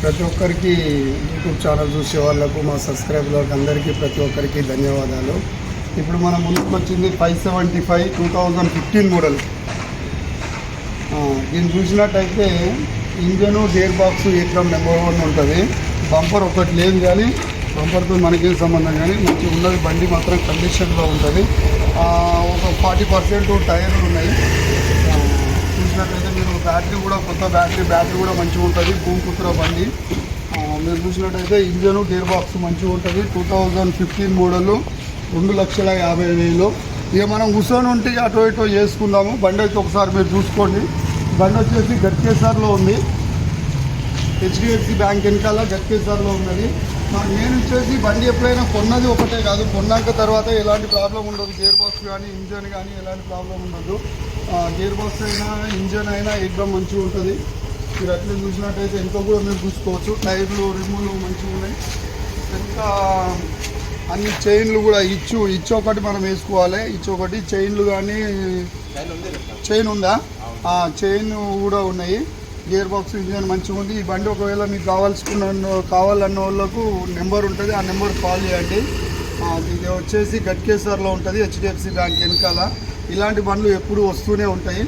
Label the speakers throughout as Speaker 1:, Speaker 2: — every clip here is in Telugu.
Speaker 1: ప్రతి ఒక్కరికి యూట్యూబ్ ఛానల్ చూసే వాళ్ళకు మా సబ్స్క్రైబర్లకు అందరికీ ప్రతి ఒక్కరికి ధన్యవాదాలు. ఇప్పుడు మన ముందుకు వచ్చింది five seventy five two thousand fifteen model దీన్ని చూసినట్టయితే ఇంజను గేర్ బాక్స్ ఎక్కడ నెంబర్ వన్ ఉంటుంది. బంపర్ ఒకటి లేదు కానీ బంపర్తో మనకేం సంబంధం కానీ మంచి ఉన్నది బండి మాత్రం కండిషన్లో ఉంటుంది. ఒక ఫార్టీ పర్సెంట్ టైర్లు ఉన్నాయి ఆ, చూసినట్టయితే మీరు బ్యాటరీ కూడా కొత్త బ్యాటరీ బ్యాటరీ కూడా మంచిగా ఉంటుంది. భూమిపుత్ర బండి. మీరు చూసినట్టయితే ఇంజను గేర్ బాక్స్ మంచిగా ఉంటుంది. టూ థౌజండ్ ఫిఫ్టీన్ మోడల్ రెండు లక్షల యాభై వేలు. ఇక మనం కూర్చొని ఉంటే అటో ఇటో చేసుకుందాము. బండి అయితే ఒకసారి మీరు చూసుకోండి. బండి వచ్చేసి గట్కేసార్లో ఉంది. హెచ్డిఎఫ్సి బ్యాంక్ వెనకాల గట్కేసార్లో ఉన్నది. నేను వచ్చేసి బండి ఎప్పుడైనా కొన్నది ఒకటే కాదు. కొన్నాక తర్వాత ఎలాంటి ప్రాబ్లం ఉండదు. గేర్ బాక్స్ కానీ ఇంజన్ కానీ ఎలాంటి ప్రాబ్లం ఉండదు. గేర్ బాక్స్ అయినా ఇంజన్ అయినా ఎగ్దమ్ మంచిగా ఉంటుంది? మీరు అట్లా చూసినట్టయితే ఎంతో కూడా మీరు చూసుకోవచ్చు. టైర్లు రిమ్ములు మంచిగా ఉన్నాయి. ఇంకా అన్ని చైన్లు కూడా ఇచ్చు. ఇచ్చు ఒకటి మనం వేసుకోవాలి. ఇచ్చు ఒకటి. చైన్లు కానీ చైన్ ఉందా? ఆ చైన్ కూడా ఉన్నాయి. గేర్ బాక్స్ ఇంజిన్ మంచిగా ఉంది. ఈ బండి ఒకవేళ మీకు కావాల్సుకున్న కావాలన్న వాళ్ళకు నెంబర్ ఉంటుంది. ఆ నెంబర్ కాల్ చేయండి. ఆ, ఇది వచ్చేసి గట్కేసర్లో ఉంటుంది. హెచ్డిఎఫ్సి బ్యాంక్ వెనకాల. ఇలాంటి బండ్లు ఎప్పుడు వస్తూనే ఉంటాయి.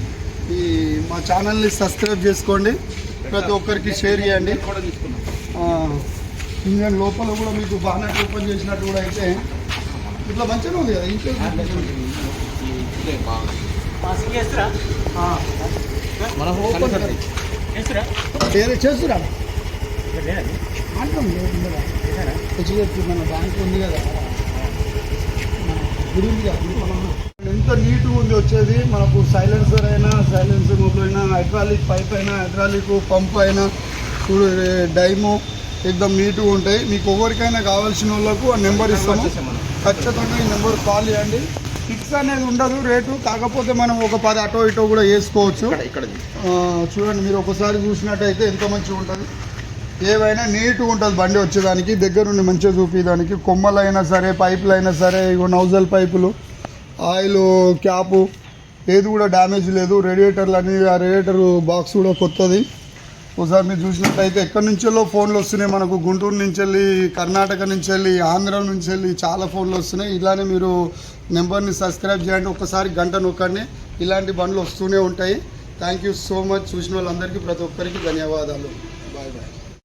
Speaker 1: ఈ మా ఛానల్ని సబ్స్క్రైబ్ చేసుకోండి. ప్రతి ఒక్కరికి షేర్ చేయండి. ఆ, ఇంజన్ లోపల కూడా మీకు బాగానే ఓపెన్ చేసినట్టు కూడా అయితే ఇట్లా మంచిగా ఉంది కదా? ఇంట్లో
Speaker 2: మన
Speaker 1: ఓపెన్.
Speaker 2: చేస్తురా?
Speaker 1: చేస్తురా? అంటాం హెచ్డిఎఫ్సి మన బ్యాంక్ ఉంది కదా. ఎంత నీట్గా ఉంది వచ్చేది? మనకు సైలెన్సర్ అయినా సైలెన్సర్ మొబైల్ అయినా హైడ్రాలిక్ పైప్ అయినా హైడ్రాలిక్ పంప్ అయినా చూడు డైమో ఎక్దమ్ నీట్గా ఉంటాయి. మీకు ఎవరికైనా కావాల్సిన వాళ్ళకు ఆ నెంబర్ ఇస్తాము. ఖచ్చితంగా ఈ నెంబర్ కాల్ చేయండి. ఫిక్స్ అనేది ఉండదు రేటు. కాకపోతే మనం ఒక పది అటో ఇటో కూడా వేసుకోవచ్చు.
Speaker 2: ఇక్కడ
Speaker 1: చూడండి మీరు ఒకసారి చూసినట్టయితే ఎంత మంచిగా ఉంటుంది. ఏవైనా నీట్గా ఉంటుంది బండి వచ్చేదానికి దగ్గరుండి మంచిగా చూపించడానికి కొమ్మలు అయినా సరే పైపులు అయినా సరే ఇగో నౌజల్ పైపులు ఆయిల్ క్యాపు ఏది కూడా డ్యామేజ్ లేదు. రేడియేటర్లు అన్ని ఆ రేడియేటర్ బాక్స్ కూడా కొత్తది. ఒకసారి మీరు చూసినట్లయితే ఎక్కడి నుంచెల్లో ఫోన్లు వస్తున్నాయి మనకు? గుంటూరు నుంచి వెళ్ళి కర్ణాటక నుంచి వెళ్ళి ఆంధ్ర నుంచి వెళ్ళి చాలా ఫోన్లు వస్తున్నాయి. ఇలానే మీరు నెంబర్ని సబ్స్క్రైబ్ చేయండి. ఒకసారి గంట నొక్కండి. ఇలాంటి బండ్లు వస్తూనే ఉంటాయి. థ్యాంక్ యూ సో మచ్ చూసిన వాళ్ళందరికీ ప్రతి ఒక్కరికి ధన్యవాదాలు. Bye bye